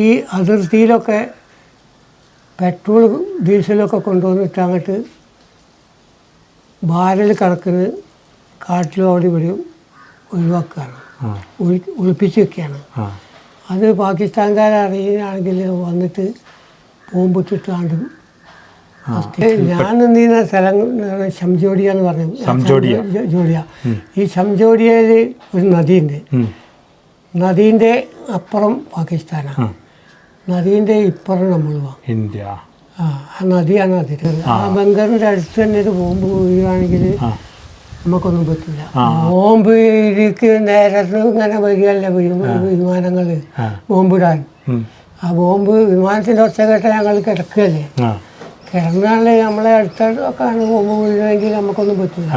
ഈ അതിർത്തിയിലൊക്കെ പെട്രോൾ ഡീസലൊക്കെ കൊണ്ടുവന്നിട്ട് അങ്ങോട്ട് ബാരൽ കണക്കിന് കാട്ടിലും അവിടെ ഇവിടെയും ഒഴിവാക്കുകയാണ്. ഒളിപ്പിച്ച് വെക്കുകയാണ്. അത് പാകിസ്ഥാൻകാരെ അറിയുകയാണെങ്കിൽ വന്നിട്ട് ബോംബിട്ടിട്ടാണ്ട് ഞാൻ നീന്ന സ്ഥലം ഷംജോഡിയ എന്ന് പറഞ്ഞു ഷംജോഡിയ ഈ ശംജോഡിയയിൽ ഒരു നദിയുണ്ട്. നദീന്റെ അപ്പുറം പാകിസ്ഥാനാണ്. നദീന്റെ ഇപ്പുറം നമ്മൾ ഇന്ത്യ. ആ നദിയാണ് നദി ആ ബംഗറിന്റെ അടുത്ത് തന്നെ ഇത് ബോംബ് വീഴുകയാണെങ്കിൽ നമുക്കൊന്നും പറ്റില്ല ബോംബ് ഇരിക്ക് നേരത്ത് ഇങ്ങനെ വരികയല്ല വിമാനങ്ങൾ. ബോംബിടാൻ. ആ ബോംബ് വിമാനത്തിന്റെ ഒച്ച കേട്ട ഞങ്ങൾ കിടക്കുകയല്ലേ കിടന്നാണെങ്കിൽ കിടന്നാണ് നമ്മളെ അടുത്തൊക്കെയാണ് ബോംബ് വീഴുകയെങ്കിൽ നമുക്കൊന്നും പറ്റില്ല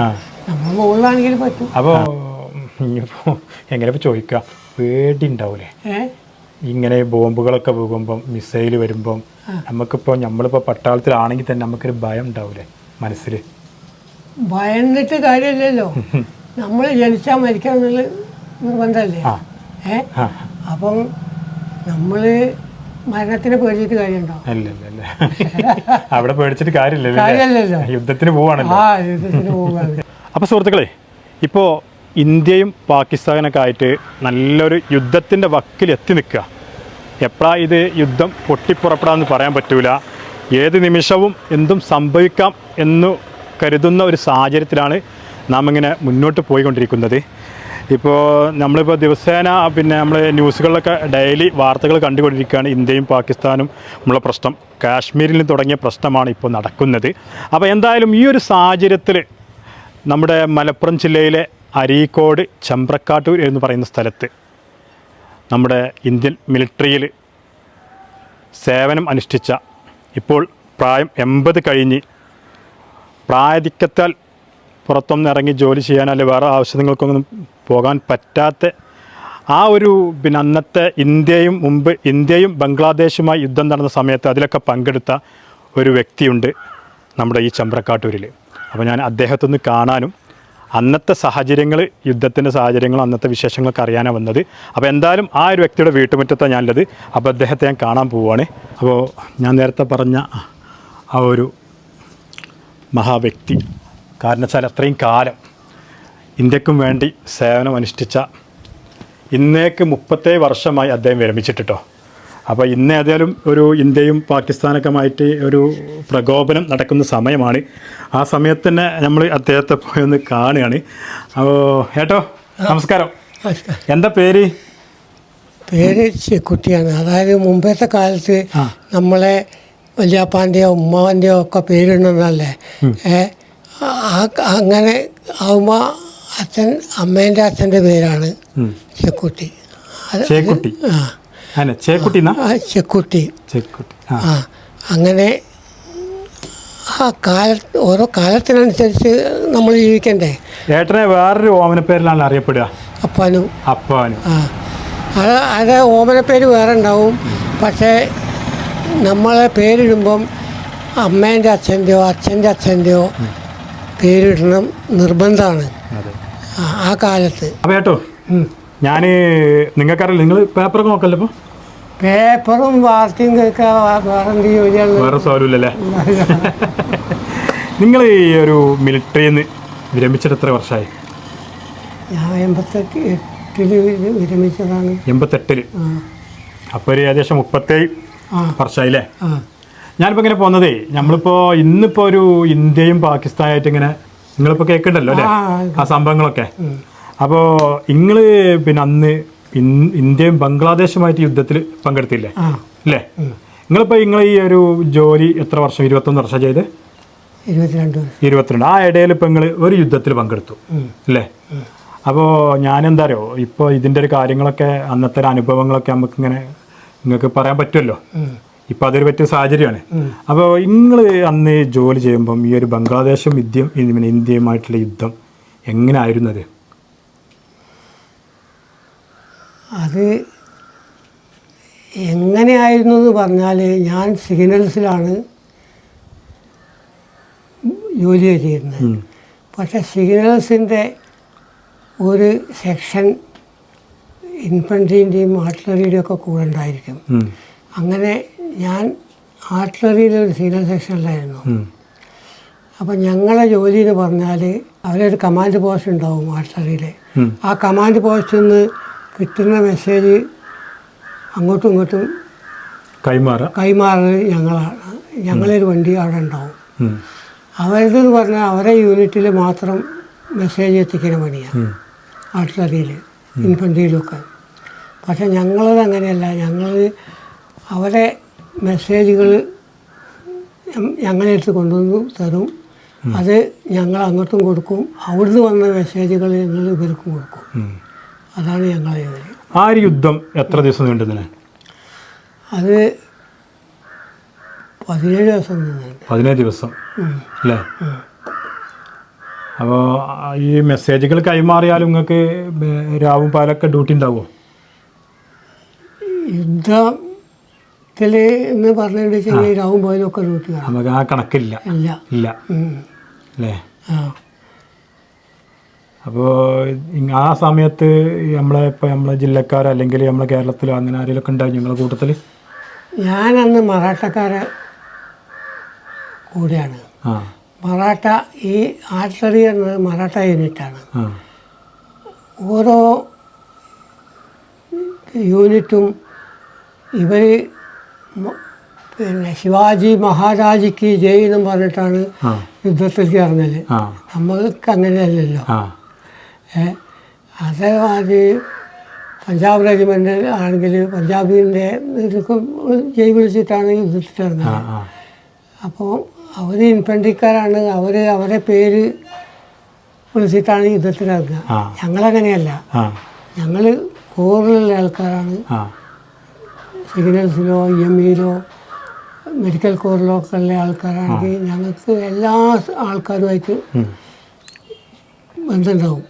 നമ്മൾ മുകളിലാണെങ്കിൽ പറ്റും. അപ്പോൾ എങ്ങനെ ചോദിക്കാം? ചോദിക്കുക പേടി ഇങ്ങനെ ബോംബുകളൊക്കെ പോകുമ്പം മിസൈൽ വരുമ്പം നമുക്കിപ്പോൾ നമ്മളിപ്പോൾ പട്ടാളത്തിലാണെങ്കിൽ തന്നെ നമുക്കൊരു ഭയം ഉണ്ടാവൂലേ മനസ്സിൽ ഭയന്നിട്ട് കാര്യമില്ലല്ലോ നമ്മൾ ജനിച്ചാൽ മരിക്കണം എന്നുള്ള നിർബന്ധമല്ലേ. ഏ? അപ്പം നമ്മൾ മരണത്തിനെ പേടിച്ചിട്ട് കാര്യമുണ്ടോ അല്ല അല്ല അല്ല അവിടെ പേടിച്ചിട്ട് കാര്യമില്ലല്ലോ യുദ്ധത്തിന് പോവാണല്ലോ. ആ യുദ്ധത്തിന് അപ്പോൾ സുഹൃത്തുക്കളെ ഇപ്പോൾ ഇന്ത്യയും പാകിസ്ഥാനൊക്കെ ആയിട്ട് നല്ലൊരു യുദ്ധത്തിന്റെ വക്കിൽ എത്തി നിൽക്കുക. എപ്പോഴാണ് ഇത് യുദ്ധം പൊട്ടിപ്പുറപ്പെടാമെന്ന് പറയാൻ പറ്റൂല. ഏത് നിമിഷവും എന്തും സംഭവിക്കാം എന്ന് കരുതുന്ന ഒരു സാഹചര്യത്തിലാണ് നാം ഇങ്ങനെ മുന്നോട്ട് പോയിക്കൊണ്ടിരിക്കുന്നത്. ഇപ്പോൾ നമ്മളിപ്പോൾ ദിവസേന പിന്നെ നമ്മൾ ന്യൂസുകളിലൊക്കെ ഡെയിലി വാർത്തകൾ കണ്ടുകൊണ്ടിരിക്കുകയാണ് ഇന്ത്യയും പാകിസ്ഥാനും ഉള്ള പ്രശ്നം. കാശ്മീരിൽ തുടങ്ങിയ പ്രശ്നമാണ് ഇപ്പോൾ നടക്കുന്നത്. അപ്പോൾ എന്തായാലും ഈ ഒരു സാഹചര്യത്തിൽ നമ്മുടെ മലപ്പുറം ജില്ലയിലെ അരീക്കോട് ചമ്പ്രക്കാട്ടൂർ എന്ന് പറയുന്ന സ്ഥലത്ത് നമ്മുടെ ഇന്ത്യൻ മിലിറ്ററിയിൽ സേവനം അനുഷ്ഠിച്ച ഇപ്പോൾ പ്രായം എൺപത് കഴിഞ്ഞ് പ്രായധിക്യത്താൽ പുറത്തൊന്നും ഇറങ്ങി ജോലി ചെയ്യാൻ അല്ലെങ്കിൽ വേറെ ആവശ്യങ്ങൾക്കൊന്നും പോകാൻ പറ്റാത്ത ആ ഒരു പിന്നെ അന്നത്തെ ഇന്ത്യയും മുമ്പ് ഇന്ത്യയും ബംഗ്ലാദേശുമായി യുദ്ധം നടന്ന സമയത്ത് അതിലൊക്കെ പങ്കെടുത്ത ഒരു വ്യക്തിയുണ്ട് നമ്മുടെ ഈ ചമ്പ്രക്കാട്ടൂരിൽ. അപ്പോൾ ഞാൻ അദ്ദേഹത്തൊന്ന് കാണാനും അന്നത്തെ സാഹചര്യങ്ങൾ യുദ്ധത്തിന്റെ സാഹചര്യങ്ങളും അന്നത്തെ വിശേഷങ്ങളൊക്കെ അറിയാനാണ് വന്നത്. അപ്പോൾ എന്തായാലും ആ ഒരു വ്യക്തിയുടെ വീട്ടുമുറ്റത്താണ് ഞാനുള്ളത്. അപ്പോൾ അദ്ദേഹത്തെ ഞാൻ കാണാൻ പോവുകയാണ് അപ്പോൾ ഞാൻ നേരത്തെ പറഞ്ഞ ആ ഒരു മഹാവ്യക്തി. കാരണം അത്രയും കാലം ഇന്ത്യക്കും വേണ്ടി സേവനം അനുഷ്ഠിച്ച ഇന്നേക്ക് മുപ്പത്തേഴ് വർഷമായി അദ്ദേഹം വിരമിച്ചിട്ടോ അപ്പോൾ ഇന്ന് ഏതായാലും ഒരു ഇന്ത്യയും പാകിസ്ഥാനൊക്കെയുമായിട്ട് ഒരു പ്രകോപനം നടക്കുന്ന സമയമാണ്. ആ സമയത്ത് തന്നെ നമ്മൾ അദ്ദേഹത്തെ പോയൊന്ന് ഒന്ന് കാണുകയാണ്. അപ്പോൾ ഏട്ടോ നമസ്കാരം. എന്താ പേര്? പേര് കുട്ടിയാണ് അതായത് മുമ്പത്തെ കാലത്ത്. നമ്മളെ വല്യാപ്പാന്റെയോ ഉമ്മാവന്റെയോ ഒക്കെ പേരിടുന്നതല്ലേ? അങ്ങനെ ആവുമ്പോൾ അച്ഛൻ അമ്മേന്റെ അച്ഛന്റെ പേരാണ് ചെക്കുട്ടി ചെക്കുട്ടി ആ. അല്ല? ചേക്കുട്ടി ആ ചെക്കുട്ടി. ചേക്കുട്ടി. ആ. ആ അങ്ങനെ ആ കാല ഓരോ കാലത്തിനനുസരിച്ച് നമ്മൾ ജീവിക്കണ്ടേ? ഏട്ടനെ വേറൊരു ഓമനപ്പേരിലാണ് അറിയപ്പെടുക. അപ്പാനും. അപ്പാനും. ആ. അത് അത് ഓമന പേര് വേറെ ഉണ്ടാവും. പക്ഷേ നമ്മളെ പേരിടുമ്പം അമ്മേന്റെ അച്ഛന്റെയോ അച്ഛന്റെ അച്ഛന്റെയോ പേരിടണം നിർബന്ധമാണ്. അതെ. ആ, ആ കാലത്ത്. അപ്പോൾ ഏട്ടോ ഞാൻ നിങ്ങൾക്കറിയില്ല നിങ്ങൾ പേപ്പറൊക്കെ നോക്കല്ലോ ഇപ്പോൾ പേപ്പറും വാർത്തയും കേൾക്കുക വേറെ എന്ത് ജോലിയാണ് വേറെ സൗകര്യമില്ലല്ലേ നിങ്ങൾ ഈ ഒരു മിലിറ്ററിയിൽ നിന്ന് വിരമിച്ചിട്ട് എത്ര വർഷമായി ഞാൻ എൺപത്തെട്ട് വിരമിച്ചതാണ്. എൺപത്തെട്ടിൽ. അപ്പോൾ ഒരു ഏകദേശം മുപ്പത്തേഴ് വർഷമായില്ലേ ഞാനിപ്പോൾ ഇങ്ങനെ പോകുന്നതേ നമ്മളിപ്പോൾ ഇന്നിപ്പോൾ ഒരു ഇന്ത്യയും പാകിസ്ഥാനായിട്ട് ഇങ്ങനെ നിങ്ങളിപ്പോൾ കേൾക്കണ്ടല്ലോ അല്ലേ? ആ, സംഭവങ്ങളൊക്കെ. അപ്പോൾ നിങ്ങൾ പിന്നെ അന്ന് ഇന്ത്യയും ബംഗ്ലാദേശുമായിട്ട് യുദ്ധത്തിൽ പങ്കെടുത്തില്ലേ? അല്ലേ നിങ്ങളിപ്പോൾ നിങ്ങൾ ഈ ഒരു ജോലി എത്ര വർഷം ഇരുപത്തൊന്ന് വർഷം ചെയ്ത്? ഇരുപത്തിരണ്ട് ആ ഇടയിൽ ഇപ്പം നിങ്ങൾ ഒരു യുദ്ധത്തിൽ പങ്കെടുത്തു. അല്ലേ അപ്പോൾ ഞാനെന്താ അറിയോ ഇപ്പോൾ ഇതിന്റെ ഒരു കാര്യങ്ങളൊക്കെ അന്നത്തെ അനുഭവങ്ങളൊക്കെ നമുക്ക് ഇങ്ങനെ നിങ്ങൾക്ക് പറയാൻ പറ്റുമല്ലോ ഇപ്പം അതൊരു പറ്റിയ സാഹചര്യമാണ്. അപ്പോൾ നിങ്ങൾ അന്ന് ജോലി ചെയ്യുമ്പം ഈ ഒരു ബംഗ്ലാദേശും ഇന്ത്യയും ഇന്ത്യയുമായിട്ടുള്ള യുദ്ധം എങ്ങനെ ആയിരുന്നു അത് എങ്ങനെയായിരുന്നു എന്ന് പറഞ്ഞാൽ ഞാൻ സിഗ്നൽസിലാണ് ജോലി ചെയ്തിരുന്നത് പക്ഷേ സിഗ്നൽസിന്റെ ഒരു സെക്ഷൻ ഇൻഫൻട്രീന്റെയും ആർട്ടിലറിയുടെയും ഒക്കെ കൂടെ ഉണ്ടായിരിക്കും. അങ്ങനെ ഞാൻ ആർട്ടിലറിയിലെ ഒരു സിഗ്നൽ സെക്ഷനിലായിരുന്നു. അപ്പം ഞങ്ങളെ ജോലി എന്ന് പറഞ്ഞാൽ അവരൊരു കമാൻഡ് പോസ്റ്റ് ഉണ്ടാവും ആർട്ടിലറിയിൽ ആ കമാൻഡ് പോസ്റ്റിൽ നിന്ന് കിട്ടുന്ന മെസ്സേജ് അങ്ങോട്ടും ഇങ്ങോട്ടും കൈമാറുക കൈമാറുന്നത് ഞങ്ങളാണ് ഞങ്ങളൊരു വണ്ടി അവിടെ ഉണ്ടാവും. അവരതെന്ന് പറഞ്ഞാൽ അവരെ യൂണിറ്റിൽ മാത്രം മെസ്സേജ് എത്തിക്കുന്ന പണിയാണ്. ആർട്ടിലറിയിൽ ഇൻഫൻട്രിയിലൊക്കെ. പക്ഷെ ഞങ്ങളത് അങ്ങനെയല്ല. ഞങ്ങൾ അവരെ മെസ്സേജുകൾ ഞങ്ങളെ അടുത്ത് കൊണ്ടുവന്ന് തരും. അത് ഞങ്ങൾ അങ്ങോട്ടും കൊടുക്കും. അവിടുന്ന് വന്ന മെസ്സേജുകൾ ഞങ്ങൾ ഇവർക്കും കൊടുക്കും. അതാണ് ഞങ്ങളെ ജോലി ആ ഒരു യുദ്ധം എത്ര ദിവസം നീണ്ടുന്നതിന് അത് പതിനേഴ് ദിവസം നിന്നുണ്ട് പതിനേഴ് ദിവസം. അല്ലേ? അപ്പോൾ ഈ മെസ്സേജുകൾ കൈമാറിയാലും നിങ്ങൾക്ക് രാവും പാലൊക്കെ ഡ്യൂട്ടി ഉണ്ടാവുമോ യുദ്ധത്തിൽ എന്ന് പറഞ്ഞിട്ട് ചെറിയ രാവും പാലൊക്കെ ഡ്യൂട്ടി നമുക്ക് ആ കണക്കില്ല. ഇല്ല. ഇല്ല. അല്ലേ? ആ. അപ്പോൾ ആ സമയത്ത് നമ്മളെ ഇപ്പോൾ നമ്മളെ ജില്ലക്കാർ അല്ലെങ്കിൽ നമ്മളെ കേരളത്തിലോ അങ്ങനെ ആരെങ്കിലുമൊക്കെ ഉണ്ടാവും ഞങ്ങളുടെ കൂട്ടത്തിൽ ഞാനന്ന് മറാഠക്കാരെ കൂടെയാണ്. മറാഠ ഈ ആർട്ടറി എന്നത് മറാഠ യൂണിറ്റാണ്. ഓരോ യൂണിറ്റും ഇവർ പിന്നെ ശിവാജി മഹാരാജിക്ക് ജയ് എന്നും പറഞ്ഞിട്ടാണ് യുദ്ധത്തിൽ ചേർന്നത് നമ്മൾക്ക് അങ്ങനെയല്ലല്ലോ. അത് അതേമാതിരി പഞ്ചാബ് റെജിമെന്റ് ആണെങ്കിൽ പഞ്ചാബിന്റെ ഇതൊക്കെ ജയ് വിളിച്ചിട്ടാണ് യുദ്ധത്തിൽ ഇറങ്ങുന്നത് അപ്പോൾ അവർ ഇൻഫൻട്രിക്കാരാണ്. അവർ അവരെ പേര് വിളിച്ചിട്ടാണ് യുദ്ധത്തിൽ ഇറങ്ങുക. ഞങ്ങളങ്ങനെയല്ല. ഞങ്ങൾ കോറിലുള്ള ആൾക്കാരാണ്. സിഗ്നൽസിലോ ഇ എം ഇയിലോ മെഡിക്കൽ കോറിലോ ഒക്കെ ഉള്ള ആൾക്കാരാണെങ്കിൽ ഞങ്ങൾക്ക് എല്ലാ ആൾക്കാരുമായിട്ട്. ബന്ധമുണ്ടാവും.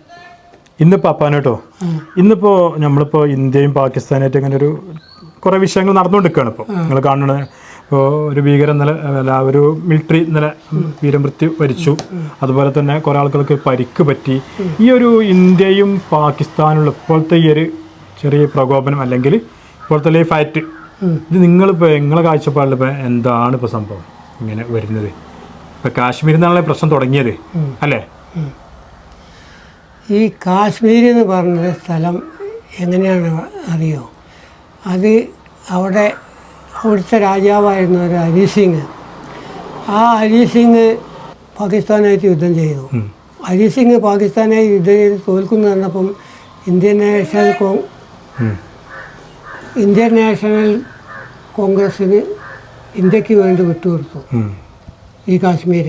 ഇന്നിപ്പോൾ അപ്പാനോട്ടോ? കേട്ടോ ഇന്നിപ്പോൾ നമ്മളിപ്പോൾ ഇന്ത്യയും പാകിസ്ഥാനായിട്ട് ഇങ്ങനെ ഒരു കുറേ വിഷയങ്ങൾ നടന്നുകൊണ്ടിരിക്കുകയാണ് ഇപ്പോൾ നിങ്ങൾ കാണുന്നത് ഇപ്പോൾ ഒരു ഭീകര നില അല്ല ഒരു മിലിറ്ററി നില വീരമൃത്യു വരിച്ചു. അതുപോലെ തന്നെ കുറേ ആളുകൾക്ക് പരിക്ക് പറ്റി. ഈ ഒരു ഇന്ത്യയും പാകിസ്ഥാനുള്ള ഇപ്പോഴത്തെ ഈ ഒരു ചെറിയ പ്രകോപനം അല്ലെങ്കിൽ ഇപ്പോഴത്തെ ഈ ഫൈറ്റ് ഇത് നിങ്ങളിപ്പോൾ നിങ്ങളെ കാഴ്ചപ്പാടിൽ ഇപ്പോൾ എന്താണ് ഇപ്പോൾ സംഭവം? ഇങ്ങനെ വരുന്നത്. ഇപ്പോൾ കാശ്മീരിൽ നിന്നാണല്ലോ പ്രശ്നം തുടങ്ങിയത്. അല്ലേ? ഈ കാശ്മീർ എന്ന് പറഞ്ഞ സ്ഥലം എങ്ങനെയാണ് അറിയോ? അത് അവിടെ അവിടുത്തെ രാജാവായിരുന്ന ഒരു ഹരി സിംഗ്. ആ ഹരി സിംഗ് പാകിസ്ഥാനായിട്ട് യുദ്ധം ചെയ്തു. ഹരി സിംഗ് പാകിസ്ഥാനായി യുദ്ധം ചെയ്ത് തോൽക്കുന്നു പറഞ്ഞപ്പം ഇന്ത്യൻ നാഷണൽ കോ ഇന്ത്യൻ നാഷണൽ കോൺഗ്രസ്സിന് ഇന്ത്യയ്ക്ക് വേണ്ടി വിട്ടുകൊടുത്തു ഈ കാശ്മീർ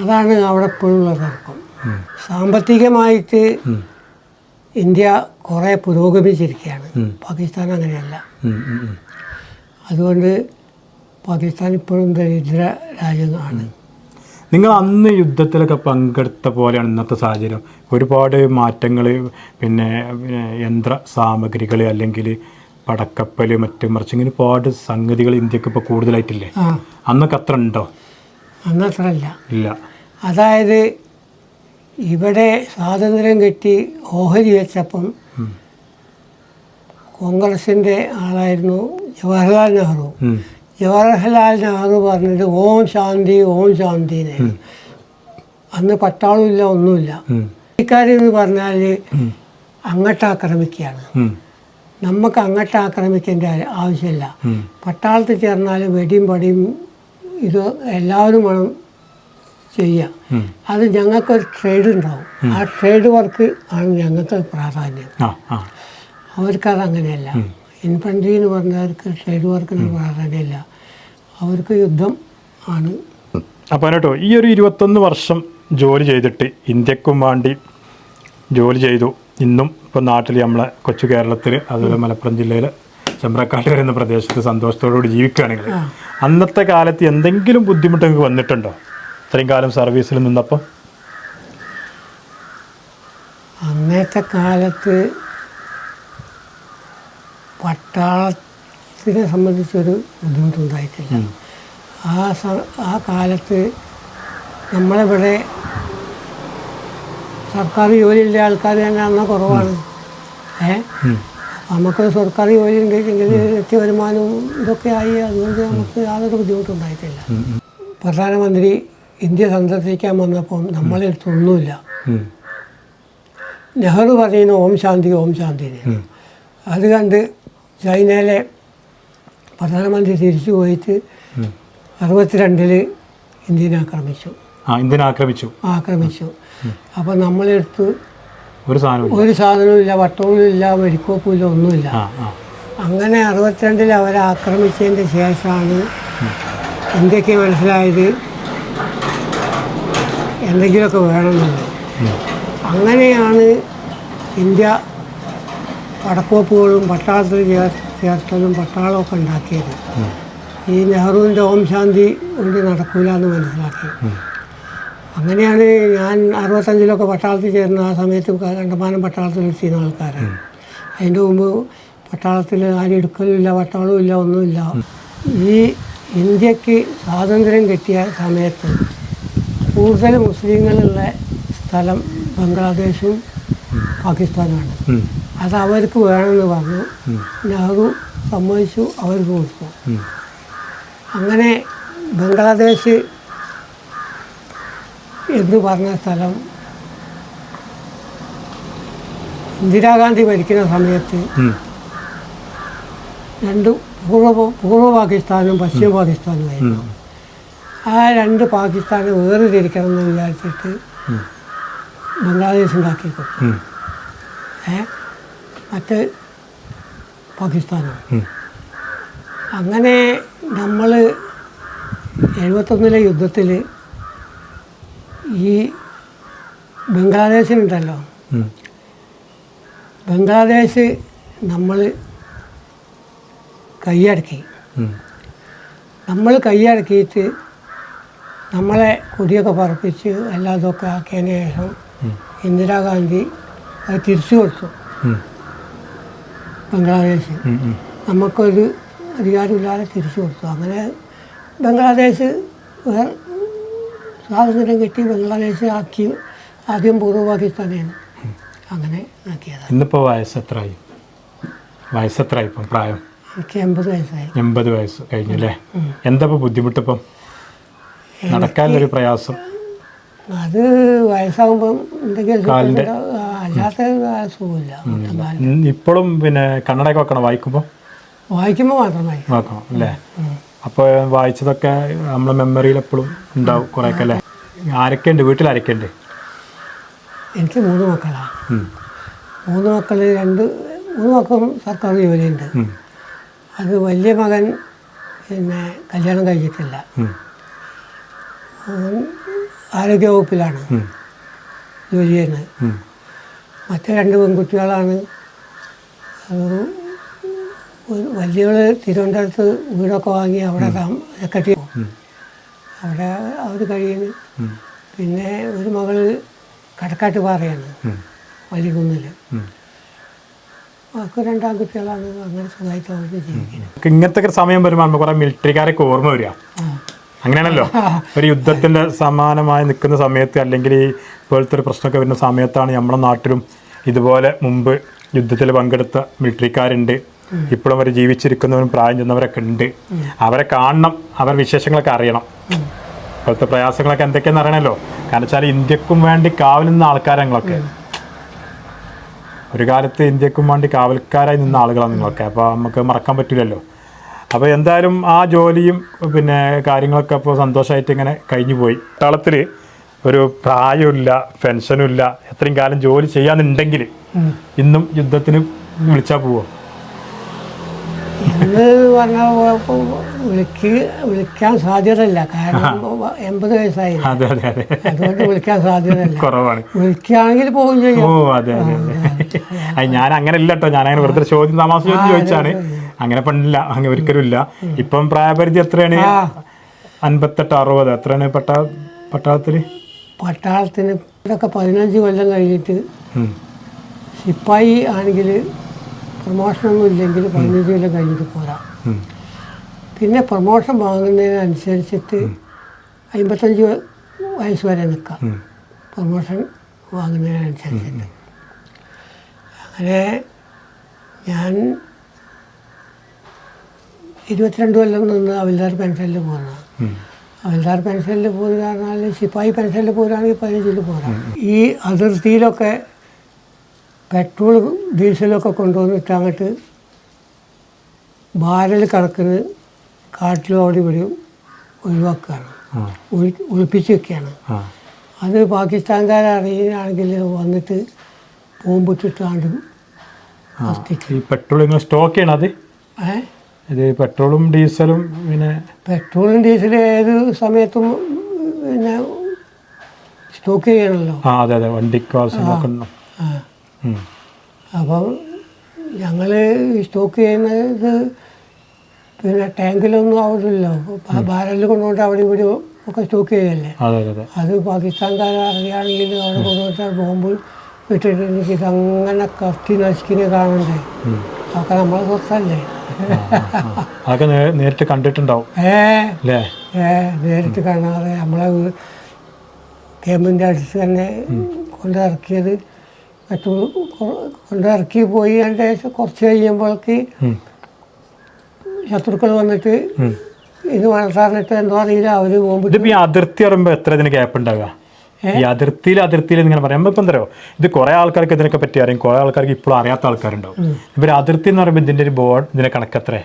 അതാണ് അവിടെ ഇപ്പോഴുള്ള തർക്കം. സാമ്പത്തികമായിട്ട് ഇന്ത്യ കുറേ പുരോഗമിച്ചിരിക്കുകയാണ്. പാകിസ്ഥാൻ അങ്ങനെയല്ല. അതുകൊണ്ട് പാകിസ്ഥാൻ ഇപ്പോഴും ദരിദ്ര രാജ്യമാണ് നിങ്ങൾ അന്ന് യുദ്ധത്തിലൊക്കെ പങ്കെടുത്ത പോലെയാണ് ഇന്നത്തെ സാഹചര്യം. ഒരുപാട് മാറ്റങ്ങൾ പിന്നെ യന്ത്ര സാമഗ്രികൾ അല്ലെങ്കിൽ പടക്കപ്പൽ മറ്റ് മറിച്ച് ഇങ്ങനെ ഒരുപാട് സംഗതികൾ ഇന്ത്യയ്ക്ക് ഇപ്പോൾ കൂടുതലായിട്ടില്ലേ? അന്നൊക്കെ അത്ര ഉണ്ടോ? അന്നത്രല്ല. ഇല്ല. അതായത് ഇവിടെ സ്വാതന്ത്ര്യം കിട്ടി ഓഹരി വെച്ചപ്പം. കോൺഗ്രസിന്റെ ആളായിരുന്നു ജവഹർലാൽ നെഹ്റു. ജവഹർലാൽ നെഹ്റു പറഞ്ഞിട്ട് ഓം ശാന്തി ഓം ശാന്തി അന്ന് പട്ടാളമില്ല ഒന്നുമില്ല എന്ന് പറഞ്ഞാൽ അങ്ങോട്ട് ആക്രമിക്കുകയാണ്. നമുക്ക് അങ്ങോട്ട് ആക്രമിക്കേണ്ട ആവശ്യമില്ല. പട്ടാളത്തിൽ ചേർന്നാൽ വെടിയും പടിയും ഇത് എല്ലാവരും വേണം ചെയ്യുക. അത് ഞങ്ങൾക്കൊരു ട്രേഡ് ഉണ്ടാവും. ആ ട്രേഡ് വർക്ക് ആണ് ഞങ്ങൾക്ക് പ്രാധാന്യം. അവർക്കത് അങ്ങനെയല്ല. ഇൻഫൻട്രി എന്ന് പറഞ്ഞവർക്ക് ട്രേഡ് വർക്കിന് പ്രാധാന്യമില്ല. അവർക്ക് യുദ്ധം ആണ്. അപ്പോൾ കേട്ടോ ഈ ഒരു ഇരുപത്തൊന്ന് വർഷം ജോലി ചെയ്തിട്ട് ഇന്ത്യക്കും വേണ്ടി ജോലി ചെയ്തു. ഇന്നും ഇപ്പോൾ നാട്ടിൽ നമ്മളെ കൊച്ചു കേരളത്തിൽ അതുപോലെ മലപ്പുറം ജില്ലയിൽ ചെമ്പ്രക്കാട്ട് വരുന്ന പ്രദേശത്ത് സന്തോഷത്തോടുകൂടി ജീവിക്കുകയാണെങ്കിൽ അന്നത്തെ കാലത്ത് എന്തെങ്കിലും ബുദ്ധിമുട്ട് നിങ്ങൾക്ക് വന്നിട്ടുണ്ടോ? ഇത്രയും കാലം സർവീസിൽ നിന്നപ്പോൾ? അന്നത്തെ കാലത്ത് പട്ടാളത്തിനെ സംബന്ധിച്ചൊരു ബുദ്ധിമുട്ടുണ്ടായിട്ടില്ല. ആ സ ആ കാലത്ത് നമ്മളിവിടെ സർക്കാർ ജോലിയുള്ള ആൾക്കാർ തന്നെ അന്ന് കുറവാണ്. ഏ? നമുക്ക് സർക്കാർ ജോലി ഉണ്ടെങ്കിൽ നിത്യ വരുമാനവും ഇതൊക്കെ ആയി. അതുകൊണ്ട് നമുക്ക് യാതൊരു ബുദ്ധിമുട്ടുണ്ടായിട്ടില്ല. പ്രധാനമന്ത്രി ഇന്ത്യ സന്ദർശിക്കാൻ വന്നപ്പോൾ നമ്മളെ അടുത്തൊന്നുമില്ല. നെഹ്റു പറയുന്ന ഓം ശാന്തി ഓം ശാന്തി അത് കണ്ട് ചൈനയിലെ പ്രധാനമന്ത്രി തിരിച്ചു പോയിട്ട് അറുപത്തിരണ്ടിൽ ഇന്ത്യനെ ആക്രമിച്ചു. ഇന്ത്യനെ ആക്രമിച്ചു. ആക്രമിച്ചു. അപ്പോൾ നമ്മളെടുത്ത് ഒരു സാധനവും ഒരു സാധനവും ഇല്ല വട്ടവും ഇല്ല വെടിക്കോപ്പും ഇല്ല ഒന്നുമില്ല. അങ്ങനെ അറുപത്തിരണ്ടിൽ അവരെ ആക്രമിച്ചതിന്റെ ശേഷമാണ് ഇന്ത്യയ്ക്ക് മനസ്സിലായത് എന്തെങ്കിലുമൊക്കെ വേണമെന്നുള്ളത് അങ്ങനെയാണ് ഇന്ത്യ പടക്കോപ്പുകളും പട്ടാളത്തിൽ ചേർ ചേർത്തലും പട്ടാളമൊക്കെ ഉണ്ടാക്കിയത്. ഈ നെഹ്റുവിന്റെ ഓം ശാന്തി കൊണ്ട് നടക്കൂല എന്ന് മനസ്സിലാക്കി അങ്ങനെയാണ് ഞാൻ അറുപത്തഞ്ചിലൊക്കെ പട്ടാളത്തിൽ ചേർന്ന ആ സമയത്ത് കണ്ടമാനം പട്ടാളത്തിൽ എത്തിയിരുന്ന ആൾക്കാരാണ്. അതിന്റെ മുമ്പ് പട്ടാളത്തിൽ ആരും എടുക്കലുമില്ല പട്ടാളവും ഇല്ല ഒന്നുമില്ല. ഈ ഇന്ത്യയ്ക്ക് സ്വാതന്ത്ര്യം കിട്ടിയ സമയത്ത് കൂടുതൽ മുസ്ലിങ്ങളുള്ള സ്ഥലം ബംഗ്ലാദേശും പാകിസ്ഥാനാണ്. അത് അവർക്ക് വേണമെന്ന് പറഞ്ഞു. നെഹ്റു സമ്മതിച്ചു അവർക്ക് കൊടുത്തു അങ്ങനെ ബംഗ്ലാദേശ് എന്ന് പറഞ്ഞ സ്ഥലം ഇന്ദിരാഗാന്ധി ഭരിക്കുന്ന സമയത്ത്. രണ്ട് പൂർവ പൂർവ പാകിസ്ഥാനും പശ്ചിമ പാകിസ്ഥാനുമായിരുന്നു. ആ രണ്ട് പാകിസ്ഥാനെ വേർതിരിക്കണം എന്ന് വിചാരിച്ചിട്ട്. ബംഗ്ലാദേശ് ഉണ്ടാക്കി. ഏ മറ്റ് പാകിസ്ഥാനും ഉം. അങ്ങനെ നമ്മൾ എഴുപത്തൊന്നിലെ യുദ്ധത്തിൽ ഈ ബംഗ്ലാദേശിനുണ്ടല്ലോ. ബംഗ്ലാദേശ് നമ്മൾ കൈയടക്കി. നമ്മൾ കൈയടക്കിയിട്ട് നമ്മളെ കുടിയൊക്കെ പറപ്പിച്ച് അല്ലാതൊക്കെ ആക്കിയതിന് ശേഷം ഇന്ദിരാഗാന്ധി അത് തിരിച്ചു കൊടുത്തു. ബംഗ്ലാദേശ്. നമുക്കൊരു അധികാരമില്ലാതെ തിരിച്ചു കൊടുത്തു. അങ്ങനെ ബംഗ്ലാദേശ് സ്വാതന്ത്ര്യം കിട്ടി ബംഗ്ലാദേശ് ആക്കി ആദ്യം പൂർവ പാകിസ്ഥാനെയാണ് അങ്ങനെ ആക്കിയതാണ്. ഇന്നിപ്പോൾ വയസ്സ് എത്രയായി വയസ്സ് എത്രയായി ഇപ്പം പ്രായം? എനിക്ക് എൺപത് വയസ്സായി. എൺപത് വയസ്സ് കഴിഞ്ഞല്ലേ എന്താ ഇപ്പൊ ബുദ്ധിമുട്ടിപ്പം? നടക്കാനൊരു പ്രയാസം. അത് വയസ്സാകുമ്പം എന്തെങ്കിലും അല്ലാത്ത സുഖമില്ല ഒട്ടും ഇപ്പോഴും പിന്നെ കണ്ണടയൊക്കെ വെക്കണം വായിക്കുമ്പോൾ വായിക്കുമ്പോൾ മാത്രമായി. വെക്കണം അല്ലേ? അപ്പോൾ വായിച്ചതൊക്കെ നമ്മളെ മെമ്മറിയിൽ എപ്പോഴും ഉണ്ടാവും കുറേയൊക്കെ അല്ലേ? ആരൊക്കെ ഉണ്ട് വീട്ടിൽ ആരൊക്കെ ഉണ്ട് എനിക്ക് മൂന്ന് മക്കളാണ് മൂന്ന് മക്കൾ രണ്ട് മൂന്ന് മക്കളും സർക്കാർ ജോലിയുണ്ട്. അത് വലിയ മകൻ പിന്നെ കല്യാണം കഴിച്ചിട്ടില്ല. ആരോഗ്യവകുപ്പിലാണ്. ജോലി ചെയ്യുന്നത്. മറ്റേ രണ്ട് പെൺകുട്ടികളാണ്. വലിയവൾ വലിയവൾ തിരുവനന്തപുരത്ത് വീടൊക്കെ വാങ്ങി അവിടെ സെക്രട്ടറി അവിടെ അവർ കഴിയുന്നു. പിന്നെ ഒരു മകൾ കടക്കാട്ട് പാറയാണ് വലിയ വലിയകുന്നിൽ അവർക്ക് രണ്ടാം കുട്ടികളാണ്. അങ്ങനെ സുഖമായിട്ട് അവർക്ക് ജീവിക്കുന്നത് ഇങ്ങനത്തെ സമയം വരുമ്പോൾ നമുക്ക് കുറെ മിലിറ്ററിക്കാരൊക്കെ ഓർമ്മ വരിക. അങ്ങനെയാണല്ലോ. ഒരു യുദ്ധത്തിന്റെ സമാനമായി നിൽക്കുന്ന സമയത്ത് അല്ലെങ്കിൽ ഈ ഇപ്പോഴത്തെ ഒരു പ്രശ്നമൊക്കെ വരുന്ന സമയത്താണ് നമ്മുടെ നാട്ടിലും ഇതുപോലെ മുമ്പ് യുദ്ധത്തിൽ പങ്കെടുത്ത മിലിറ്ററിക്കാരുണ്ട് ഇപ്പോഴും അവർ ജീവിച്ചിരിക്കുന്നവരും പ്രായം ചെന്നവരൊക്കെ ഉണ്ട്. അവരെ കാണണം അവർ വിശേഷങ്ങളൊക്കെ അറിയണം. ഇപ്പോഴത്തെ പ്രയാസങ്ങളൊക്കെ എന്തൊക്കെയാണെന്ന് അറിയണമല്ലോ. കാരണം വെച്ചാൽ ഇന്ത്യക്കും വേണ്ടി കാവൽ നിന്ന ആൾക്കാരാണ് നിങ്ങളൊക്കെ ഒരു കാലത്ത് ഇന്ത്യക്കും വേണ്ടി കാവൽക്കാരായി നിന്ന ആളുകളാണ് നിങ്ങളൊക്കെ. അപ്പോൾ നമുക്ക് മറക്കാൻ പറ്റില്ലല്ലോ അപ്പോൾ എന്തായാലും ആ ജോലിയും പിന്നെ കാര്യങ്ങളൊക്കെ അപ്പോൾ സന്തോഷമായിട്ട് ഇങ്ങനെ കഴിഞ്ഞു പോയി. പട്ടാളത്തിൽ ഒരു പ്രായമില്ല പെൻഷനുമില്ല എത്രയും കാലം ജോലി ചെയ്യാന്നുണ്ടെങ്കിൽ ഇന്നും യുദ്ധത്തിന് വിളിച്ചാൽ പോവോ? ഇന്ന് പറഞ്ഞാൽ വിളിക്ക് വിളിക്കാൻ സാധ്യതയില്ല. കാരണം എൺപത് വയസ്സായി. അതെ അതെ അതെ. അതുകൊണ്ട് വിളിക്കാൻ സാധ്യതയില്ല. കുറവാണ്. വിളിക്കുകയാണെങ്കിൽ പോകും ഓ ചെയ്യും അതെ അതെ. അതെ ഞാൻ അങ്ങനെ ഇല്ലട്ടോ ഞാൻ അങ്ങനെ വെറുതെ ചോദ്യം താമസം ചോദിച്ചാണ്. അങ്ങനെ പണ്ടില്ല അങ്ങനെ ഒരിക്കലും ഇല്ല ഇപ്പം പ്രായപരിധി എത്രയാണ്? അൻപത്തെട്ട് അറുപത്. എത്രയാണ് പട്ടാ പട്ടാളത്തിൽ പട്ടാളത്തിന് ഇതൊക്കെ പതിനഞ്ച് കൊല്ലം കഴിഞ്ഞിട്ട്. സിപ്പായി ആണെങ്കിൽ പ്രൊമോഷനൊന്നും ഇല്ലെങ്കിൽ പതിനഞ്ച് കൊല്ലം കഴിഞ്ഞിട്ട് പോരാ. പിന്നെ പ്രൊമോഷൻ വാങ്ങുന്നതിനനുസരിച്ചിട്ട് അമ്പത്തഞ്ച് വയസ്സ് വരെ നിൽക്കാം. പ്രൊമോഷൻ വാങ്ങുന്നതിനനുസരിച്ചിട്ട്. അങ്ങനെ ഞാൻ ഇരുപത്തിരണ്ട് കൊല്ലം നിന്ന് അവൽദാർ പെൻഷനിൽ പോകുന്നത് അവൽദാർ പെൻഷനിൽ പോരുക പറഞ്ഞാൽ ശിപ്പായി പെൻഷനിൽ പോകുകയാണെങ്കിൽ പതിനഞ്ചിൽ പോകാം ഈ അതിർത്തിയിലൊക്കെ പെട്രോൾ ഡീസലൊക്കെ കൊണ്ടുവന്നിട്ട് അങ്ങോട്ട് ബാരൽ കണക്കിന് കാട്ടിലും അവിടെ ഇവിടെയും ഒഴിവാക്കുകയാണ്. ഒളിപ്പിച്ച് വെക്കുകയാണ്. അത് പാകിസ്ഥാൻകാരറിയുകയാണെങ്കിൽ വന്നിട്ട് ബോംബിട്ടിട്ടാണ്ട് ആ. പെട്രോൾ സ്റ്റോക്ക് ചെയ്യണം അത് ഏ? ഇത് പെട്രോളും ഡീസലും പിന്നെ പെട്രോളും ഡീസലും ഏത് സമയത്തും പിന്നെ സ്റ്റോക്ക് ചെയ്യണമല്ലോ ആ അതെ അതെ വണ്ടിക്ക് ആവശ്യം ഉണ്ടോ അപ്പം ഞങ്ങൾ സ്റ്റോക്ക് ചെയ്യുന്നത് പിന്നെ ടാങ്കിലൊന്നും ആവില്ലല്ലോ ബാരലിൽ കൊണ്ടുപോയിട്ട് അവിടെ ഇവിടെ ഒക്കെ സ്റ്റോക്ക് ചെയ്യല്ലേ? അതെ പാകിസ്ഥാൻകാർ അറിയാണെങ്കിൽ അവിടെ കൊണ്ടുപോയിട്ട് ബോംബ് ഇട്ടിട്ട് എനിക്ക് ഇതങ്ങനെ കത്തി നശിക്കുന്നത് കാണണ്ടേ. അതൊക്കെ നമ്മളെ സ്വത്തല്ലേ? അതൊക്കെ നേരിട്ട് കണ്ടിട്ടുണ്ടാവും. ഏ. നേരിട്ട് കാണാതെ നമ്മളെ കേമ്പിന്റെ അടുത്ത് തന്നെ കൊണ്ടിറക്കിയത് മറ്റു കൊണ്ടിറക്കി പോയി അതിന്റെ കുറച്ച് കഴിയുമ്പോഴേക്ക്. ശത്രുക്കൾ വന്നിട്ട്. ഇത് വളർത്താറിട്ട് എന്തോ അറിയില്ല അവർ ഈ അതിർത്തി പറയുമ്പോൾ എത്ര ഇതിന് ഗ്യാപ്പ് ഉണ്ടാവുക? ഈ അതിർത്തിയിൽ അതിർത്തിയിൽ ഇങ്ങനെ പറയാം. നമ്മളിപ്പോൾ എന്തോ ഇത് കുറെ ആൾക്കാർക്ക് ഇതിനൊക്കെ പറ്റി അറിയാം. കുറെ ആൾക്കാർക്ക് ഇപ്പോഴും അറിയാത്ത ആൾക്കാരുണ്ടാവും. ഇവർ അതിർത്തി എന്ന് പറയുമ്പോൾ ഇതിന്റെ ഒരു ബോർഡ് ഇതിനെ കണക്കത്രേ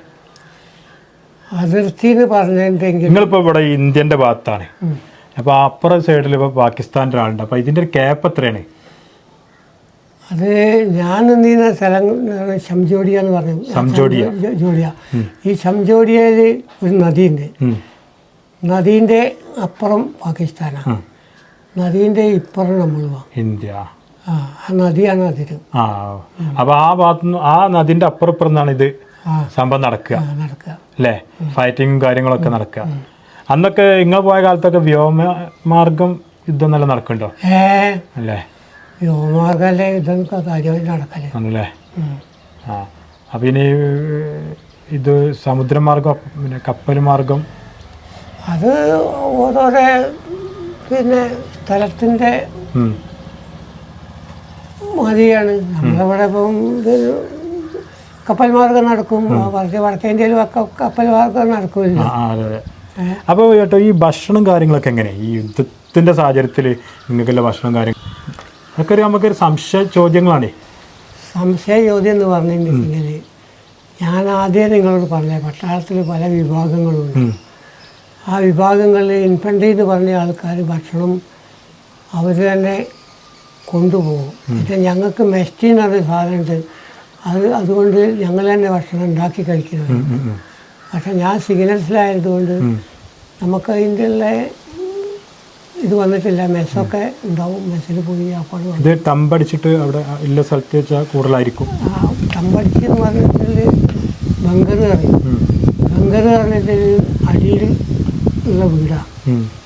അതിർത്തി എന്ന് പറഞ്ഞിട്ടുണ്ടെങ്കിൽ നിങ്ങളിപ്പോ ഇവിടെ ഇന്ത്യന്റെ ഭാഗത്താണ്. അപ്പൊ അപ്പുറ സൈഡിൽ ഇപ്പൊ പാകിസ്ഥാന്റെ ആളുണ്ട് അപ്പൊ ഇതിന്റെ ഒരു ക്യാപ്പ് എത്രയാണ്? അത് ഞാൻ നിന്ന സ്ഥലം ശംജോഡിയ എന്ന് പറഞ്ഞു സംജോഡിയ. ജോഡിയ. ഈ ശംജോഡിയയിൽ ഒരു നദിയുണ്ട് നദീന്റെ നദീന്റെ അപ്പുറം പാകിസ്ഥാനാണ്. നദീന്റെ ഇപ്പുറം നമ്മൾ പോവാം. ഇന്ത്യ. ആ നദിയാണ് അതിര്. ആ അപ്പൊ ആ ഭാഗത്ത് ആ നദിന്റെ അപ്പുറപ്പുറന്നാണ് നിന്നാണ് ഇത് സംഭവം നടക്കുക. നടക്കുക. അല്ലേ? ഫൈറ്റിങ്ങും കാര്യങ്ങളൊക്കെ നടക്കുക. അന്നൊക്കെ ഇങ്ങ പോയ കാലത്തൊക്കെ വ്യോമ മാർഗം യുദ്ധം നല്ല നടക്കുന്നുണ്ടോ? അല്ലേ? വ്യോമമാർഗമല്ലേ അല്ലേ കാര്യമായിട്ട് ആണല്ലേ? ആ. അപ്പം ഇനി ഇത് സമുദ്രമാർഗം പിന്നെ കപ്പൽ മാർഗം. അത് ഓരോരോ പിന്നെ സ്ഥലത്തിന്റെ. മതിയാണ്. നമ്മളിവിടെ ഇപ്പം ഇത് കപ്പൽ മാർഗം നടക്കും. വടക്കേ ഇന്ത്യയിലും ഒക്കെ കപ്പൽ മാർഗം അതെ അപ്പോൾ ചേട്ടോ ഈ ഭക്ഷണം കാര്യങ്ങളൊക്കെ എങ്ങനെ? ഈ യുദ്ധത്തിന്റെ സാഹചര്യത്തിൽ നിങ്ങൾക്കുള്ള ഭക്ഷണം കാര്യങ്ങൾ അതൊക്കെ ഒരു നമുക്കൊരു സംശയ ചോദ്യങ്ങളാണ്. സംശയ ചോദ്യം എന്ന് പറഞ്ഞിട്ടുണ്ടെങ്കിൽ ഞാൻ ആദ്യം നിങ്ങളോട് പറഞ്ഞ പട്ടാളത്തിൽ പല വിഭാഗങ്ങളുണ്ട്. ആ വിഭാഗങ്ങളിൽ ഇൻഫൻട്രി എന്ന് പറഞ്ഞ ആൾക്കാർ ഭക്ഷണം അവർ തന്നെ കൊണ്ടുപോകും. പക്ഷേ ഞങ്ങൾക്ക് മെസ്റ്റി എന്ന് പറഞ്ഞ സാധനമുണ്ട് അത് അതുകൊണ്ട് ഞങ്ങൾ തന്നെ ഭക്ഷണം ഉണ്ടാക്കി കഴിക്കുന്നത്. പക്ഷെ ഞാൻ സിഗ്നൽസിലായതുകൊണ്ട് നമുക്ക് അതിന്റെ ഉള്ള ഇത് വന്നിട്ടില്ല. മെസ്സൊക്കെ ഉണ്ടാവും. മെസ്സിൽ പോയി അപ്പോൾ ഇത് ടമ്പടിച്ചിട്ട് അവിടെ ഉള്ള സ്ഥലത്ത് വെച്ചാൽ കൂടുതലായിരിക്കും. ആ തമ്പടിച്ച് എന്ന് പറഞ്ഞിട്ടുണ്ടെങ്കിൽ ബങ്കർ പറയും. ബംഗർ ബങ്കർ പറഞ്ഞിട്ട് അടിയിൽ ഉള്ള വീടാണ്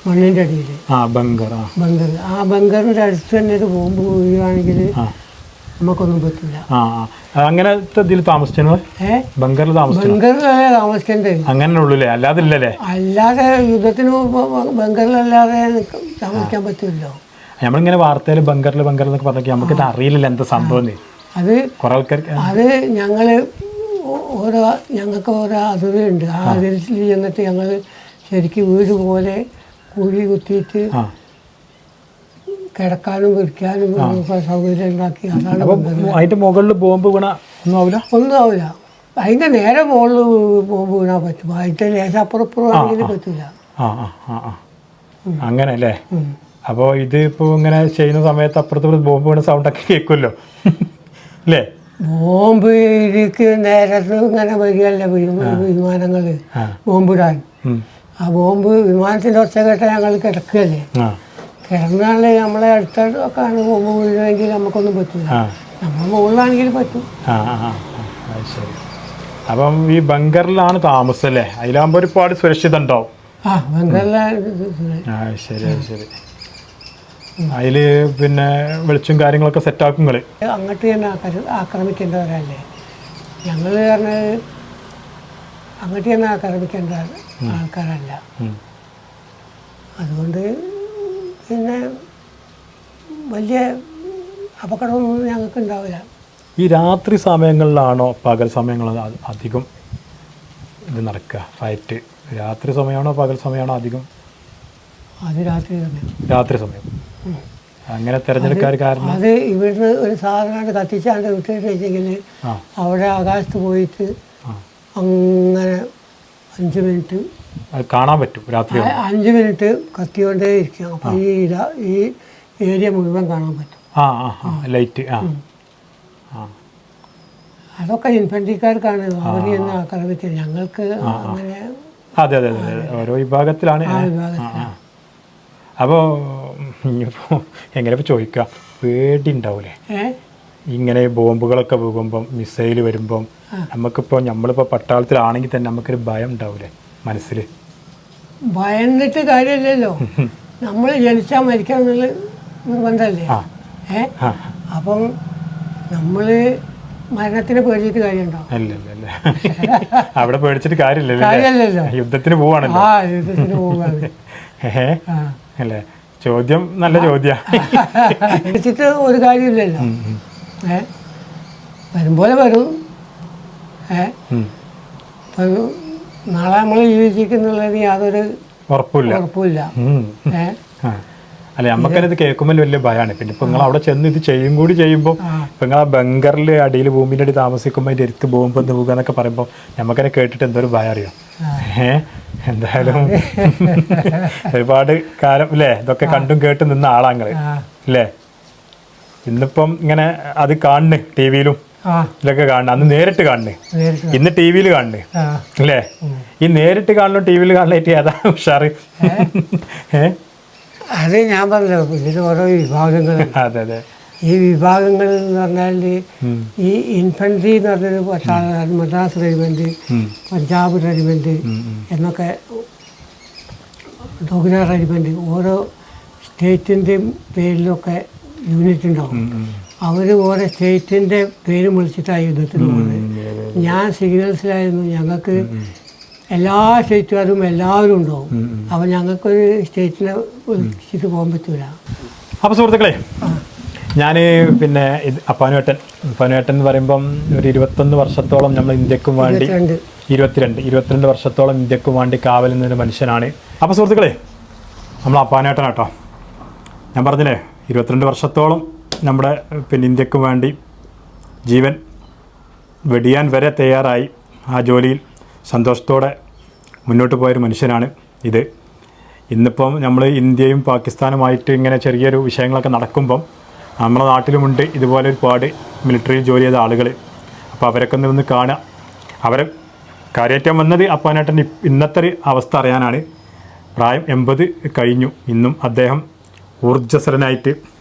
മണ്ണിന്റെ അടിയിൽ ആ ബങ്കർ ആ. ബങ്കർ. ആ ബങ്കറിന്റെ അടുത്ത് തന്നെ ഒരു ബോംബ് വീഴുകയാണെങ്കിൽ നമുക്കൊന്നും പറ്റില്ല അങ്ങനത്തെ ഇതിൽ ബങ്കറിൽ താമസിച്ചു അങ്ങനെ ഉള്ളൂല്ലേ അല്ലാതെ ഇല്ലല്ലേ അല്ലാതെ യുദ്ധത്തിന് ബങ്കറിലല്ലാതെ താമസിക്കാൻ പറ്റില്ലല്ലോ നമ്മളിങ്ങനെ വാർത്തയിൽ ബങ്കറിൽ ബങ്കർ എന്നൊക്കെ പറഞ്ഞാൽ നമുക്കിത് അറിയില്ലല്ലോ എന്താ സംഭവം. അത് കുറെ ആൾക്കാർക്ക് അത് ഞങ്ങൾ ഓരോ ഞങ്ങൾക്ക് ഓരോ അതിരുണ്ട് ആ അതിരിൽ ചെന്നിട്ട് ഞങ്ങൾ ശരിക്കും വീട് പോലെ കുഴി കുത്തിയിട്ട് കിടക്കാനും ഒക്കെ സൗകര്യം ഉണ്ടാക്കി അതാണ് അതിന്റെ മുകളിൽ ബോംബ് വീണ ഒന്നും ആവില്ല? ഒന്നും ആവില്ല. അതിന്റെ നേരെ മുകളിൽ ബോംബ് വീണാൻ പറ്റും. അതിന്റെ നേരെ അപ്പുറപ്പുറം ആണെങ്കിൽ പറ്റില്ല അങ്ങനെ അല്ലേ അപ്പോ അപ്പോൾ ഇത് ഇപ്പോൾ ഇങ്ങനെ ചെയ്യുന്ന സമയത്ത് അപ്പുറത്ത് ബോംബ് വീണ സൗണ്ട് ഒക്കെ കേൾക്കുമല്ലോ? അല്ലേ ബോംബ് ഇരിക്കുന്ന നേരത്ത് ഇങ്ങനെ വരികയല്ലേ വിമാനങ്ങൾ ബോംബിടാൻ. ആ ബോംബ് വിമാനത്തിന്റെ ഒച്ച കേട്ട ഞങ്ങൾ കിടക്കുകയല്ലേ? ആ. നമ്മളെ അടുത്തൊക്കെ ആണ് ബോംബ് വീഴുമെങ്കിൽ നമുക്കൊന്നും പറ്റില്ല നമ്മൾ മുകളിലാണെങ്കിൽ പറ്റും. ശരി. അപ്പം ഈ ബങ്കറിലാണ് താമസം അല്ലേ അതിലാകുമ്പോൾ ഒരുപാട് സുരക്ഷിത ഉണ്ടാവും. ആ ശരി ശരി. അതിൽ പിന്നെ വെളിച്ചും കാര്യങ്ങളൊക്കെ സെറ്റാക്കും അങ്ങോട്ട് തന്നെ ആക്ര- ആക്രമിക്കേണ്ടവരല്ലേ? ഞങ്ങൾ പറഞ്ഞത് അങ്ങോട്ട് തന്നെ ആക്രമിക്കേണ്ട ആൾക്കാരല്ല. അതുകൊണ്ട് പിന്നെ വലിയ അപകടമൊന്നും ഞങ്ങൾക്ക് ഉണ്ടാവില്ല ഈ രാത്രി സമയങ്ങളിലാണോ പകൽ സമയങ്ങളിലാണോ അധികം ഇത് നടക്കുക? ഫൈറ്റ് രാത്രി സമയമാണോ പകൽ സമയമാണോ അധികം? അത് രാത്രി സമയം. രാത്രി സമയം. അങ്ങനെ തിരഞ്ഞെടുക്കാൻ കാരണം? അത് ഇവിടുന്ന് ഒരു സാധനമായിട്ട് കത്തിച്ചാണ്ട് വിട്ടിട്ട് വെച്ചെങ്കിൽ അവിടെ ആകാശത്ത് പോയിട്ട് അങ്ങനെ അഞ്ച് മിനിറ്റ്. കാണാൻ പറ്റും രാത്രി അഞ്ച് മിനിറ്റ് കത്തിക്കൊണ്ടേ ഇരിക്കും. അപ്പം ഈ ഈ ഏരിയ മുഴുവൻ കാണാൻ പറ്റും. ആ ആ ആ ലൈറ്റ് ആ. അതൊക്കെ ഇൻഫൻട്രിക്കാർക്കാണ് അവർ എന്ന പറ്റില്ല ഞങ്ങൾക്ക് അങ്ങനെ അതെ അതെ. ഓരോ വിഭാഗത്തിലാണ്. അപ്പോൾ ഇനിയിപ്പോൾ എങ്ങനെ ഇപ്പോൾ ചോദിക്കുക പേടി ഉണ്ടാവൂലേ ഇങ്ങനെ ബോംബുകളൊക്കെ പോകുമ്പം മിസൈൽ വരുമ്പം നമുക്കിപ്പോൾ നമ്മളിപ്പോൾ പട്ടാളത്തിലാണെങ്കിൽ തന്നെ നമുക്കൊരു ഭയം ഉണ്ടാവില്ലേ മനസ്സിൽ ഭയന്നിട്ട് കാര്യമില്ലല്ലോ. നമ്മൾ ജനിച്ചാൽ മരിക്കാം എന്നുള്ള നിർബന്ധമല്ലേ. ഏ? അപ്പം നമ്മൾ മരണത്തിനെ പേടിച്ചിട്ട് കാര്യമുണ്ടോ? അവിടെ പേടിച്ചിട്ട് കാര്യമില്ലല്ലോ? യുദ്ധത്തിന് പോവാണല്ലോ. ആ യുദ്ധത്തിന് പോവാണ്. അല്ലേ? ചോദ്യം നല്ല ചോദ്യം. പേടിച്ചിട്ട് ഒരു കാര്യമില്ലല്ലോ. ഏ? പോലെ വരും. ഏ? ഇപ്പം നാളെ നമ്മൾ ജീവിച്ചിരിക്കുന്നുള്ളതിന് യാതൊരു ഉറപ്പില്ല ഉറപ്പില്ല ഉം. അല്ല നമുക്കത് കേൾക്കുമ്പോൾ വലിയ ഭയമാണ് പിന്നെ ഇപ്പൊ നിങ്ങൾ അവിടെ ചെന്ന് ഇത് ചെയ്യും കൂടി ചെയ്യുമ്പോൾ ഇപ്പൊ നിങ്ങൾ ആ ബംഗറിൽ അടിയിൽ ഭൂമിന്റെ അടി താമസിക്കുമ്പോൾ അതിന്റെ എടുത്ത് പോകുമ്പോൾ എന്ത് പോകുക എന്നൊക്കെ പറയുമ്പോൾ നമുക്കതിനെ കേട്ടിട്ട് എന്തൊരു ഭയം അറിയാം? ഏ? എന്തായാലും ഒരുപാട് കാലം അല്ലേ ഇതൊക്കെ കണ്ടും കേട്ടും നിന്ന ആളാങ്ങൾ അല്ലേ ഇന്നിപ്പം ഇങ്ങനെ അത് കാണുന്നു ടി വിയിലും. ആ. കാണണം. അന്ന് നേരിട്ട് കാണണേ. ഇന്ന് ടി വിയിൽ കാണണേ. അല്ലേ? ഈ നേരിട്ട് കാണണോ ടി വിയിൽ കാണണേറ്റ് ഏതാ ഉഷാറ്? അത് ഞാൻ പറഞ്ഞല്ലോ ഇതിൽ ഓരോ വിഭാഗങ്ങൾ അതെ അതെ. ഈ വിഭാഗങ്ങൾ എന്ന് പറഞ്ഞാൽ ഈ ഇൻഫൻട്രി എന്ന് പറഞ്ഞൊരു മദ്രാസ് റെജിമെന്റ് ഉം. പഞ്ചാബ് റെജിമെന്റ് ഉം. എന്നൊക്കെ ഡോഗ്ര റെജിമെന്റ് ഓരോ സ്റ്റേറ്റിന്റെയും പേരിലൊക്കെ യൂണിറ്റ് ഉണ്ടാവും. അവർ ഓരോ സ്റ്റേറ്റിന്റെ പേര് വിളിച്ചിട്ടാണ് യുദ്ധത്തിന് പോകുന്നത് ഞാൻ സിഗ്നൽസിലായിരുന്നു. ഞങ്ങൾക്ക് എല്ലാ സ്റ്റേറ്റുകാരും എല്ലാവരും ഉണ്ടാവും. അപ്പം ഞങ്ങൾക്കൊരു സ്റ്റേറ്റിനെ വിളിച്ചിട്ട് പോകാൻ പറ്റൂല. അപ്പോൾ സുഹൃത്തുക്കളെ ഞാൻ പിന്നെ ഇത് അപ്പാനുവേട്ടൻ. അപ്പാനുവേട്ടൻ എന്ന് പറയുമ്പം ഒരു ഇരുപത്തൊന്ന് വർഷത്തോളം നമ്മൾ ഇന്ത്യക്കും വേണ്ടി രണ്ട് ഇരുപത്തിരണ്ട്. ഇരുപത്തിരണ്ട് വർഷത്തോളം ഇന്ത്യക്കും വേണ്ടി കാവൽ നിന്നൊരു മനുഷ്യനാണ്. അപ്പോൾ സുഹൃത്തുക്കളെ നമ്മൾ അപ്പാനുവേട്ടൻ കേട്ടോ ഞാൻ പറഞ്ഞില്ലേ ഇരുപത്തിരണ്ട് വർഷത്തോളം നമ്മുടെ പിന്നെ ഇന്ത്യയ്ക്ക് വേണ്ടി ജീവൻ വെടിയാൻ വരെ തയ്യാറായി. ആ ജോലിയിൽ സന്തോഷത്തോടെ മുന്നോട്ട് പോയൊരു മനുഷ്യനാണ് ഇത്. ഇന്നിപ്പം നമ്മൾ ഇന്ത്യയും പാകിസ്ഥാനുമായിട്ട് ഇങ്ങനെ ചെറിയൊരു വിഷയങ്ങളൊക്കെ നടക്കുമ്പം നമ്മുടെ നാട്ടിലുമുണ്ട് ഇതുപോലെ ഒരുപാട് മിലിറ്ററിയിൽ ജോലി ചെയ്ത ആളുകൾ അപ്പോൾ അവരൊക്കെ ഒന്ന് കാണുക. അവരെ കാര്യേറ്റം വന്നത് അപ്പാനാട്ടന്റെ ഇന്നത്തെ ഒരു അവസ്ഥ അറിയാനാണ്. പ്രായം എൺപത് കഴിഞ്ഞു. ഇന്നും അദ്ദേഹം ഊർജസ്വലനായിട്ട്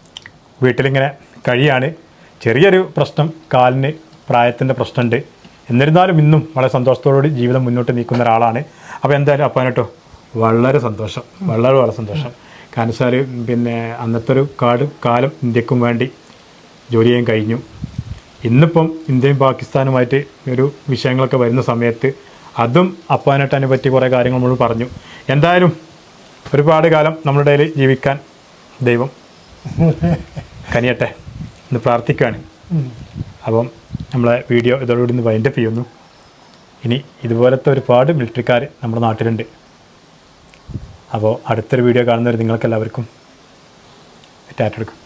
വീട്ടിലിങ്ങനെ കഴിയാണ്. ചെറിയൊരു പ്രശ്നം കാലിന് പ്രായത്തിന്റെ പ്രശ്നമുണ്ട്. എന്നിരുന്നാലും ഇന്നും വളരെ സന്തോഷത്തോടുകൂടി ജീവിതം മുന്നോട്ട് നീക്കുന്ന ഒരാളാണ്. അപ്പോൾ എന്തായാലും അപ്പാനട്ടോ വളരെ സന്തോഷം. വളരെ വളരെ സന്തോഷം. കാരണം വെച്ചാൽ പിന്നെ അന്നത്തെ ഒരു കാട് കാലം ഇന്ത്യക്കും വേണ്ടി ജോലി ചെയ്യാൻ കഴിഞ്ഞു. ഇന്നിപ്പം ഇന്ത്യയും പാകിസ്ഥാനുമായിട്ട് ഒരു വിഷയങ്ങളൊക്കെ വരുന്ന സമയത്ത് അതും അപ്പാനായിട്ടതിനെ പറ്റി കുറേ കാര്യങ്ങൾ നമ്മൾ പറഞ്ഞു. എന്തായാലും ഒരുപാട് കാലം നമ്മുടെ ഇടയിൽ ജീവിക്കാൻ ദൈവം കനിയട്ടെ ഒന്ന് പ്രാർത്ഥിക്കുകയാണ് അപ്പം നമ്മളെ വീഡിയോ ഇതോടുകൂടി ഇന്ന് വൈൻഡപ്പ് ചെയ്യുന്നു. ഇനി ഇതുപോലത്തെ ഒരുപാട് മിലിറ്ററിക്കാർ നമ്മുടെ നാട്ടിലുണ്ട്. അപ്പോൾ അടുത്തൊരു വീഡിയോ കാണുന്നവർ നിങ്ങൾക്കെല്ലാവർക്കും ടാറ്റെടുക്കും